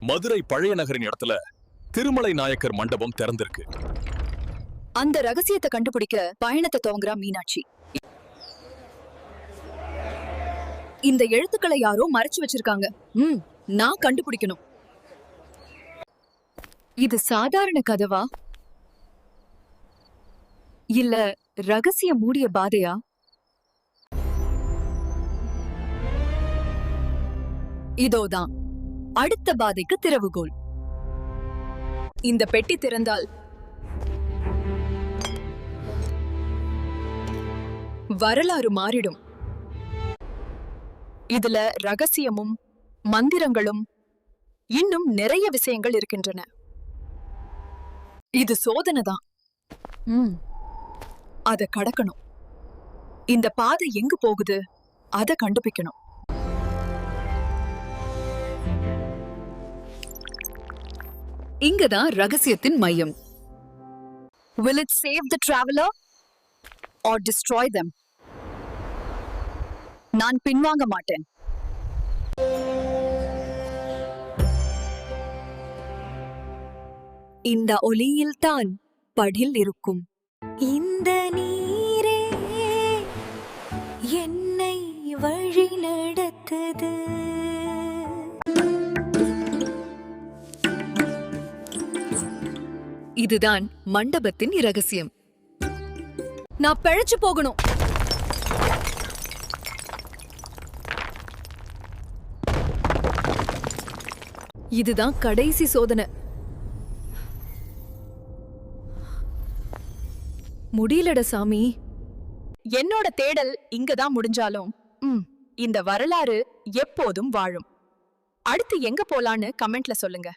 மதுரை பழைய நகரின் இடத்துல திருமலை நாயக்கர் மண்டபம் திறந்திருக்கு. அந்த ரகசியத்தை கண்டுபிடிக்க பயணத்தை துவங்குறா மீனாட்சி. இந்த எழுத்துக்களை யாரோ மறைச்சு வச்சிருக்காங்க. ம் நான் கண்டுபிடிக்கணும். இது சாதாரண கதவா? இல்ல ரகசிய மூடிய பாதையா? இதோதான். அடுத்த பாதைக்கு திறவுகோல் இந்த பெட்டி திறந்தால் வரலாறு மாறிடும். இதுல ரகசியமும் மந்திரங்களும் இன்னும் நிறைய விஷயங்கள் இருக்கின்றன. இது சோதனை தான். அத கடக்கணும். இந்த பாதை எங்க போகுது அத கண்டுபிடிக்கணும் இங்கதான் ரகசியத்தின் மையம். Will it save the traveler or destroy them? நான் பின்வாங்க மாட்டேன். இந்த ஒளியில்தான் படில் இருக்கும். இந்த நீரே என்னை வழி நடத்துது. இதுதான் மண்டபத்தின் இரகசியம். நான் பிழைச்சு போகணும். இதுதான் கடைசி சோதனை. முடியலட சாமி. என்னோட தேடல் இங்கதான் முடிஞ்சாலும் இந்த வரலாறு எப்போதும் வாழும். அடுத்து எங்க போலான்னு கமெண்ட்ல சொல்லுங்க.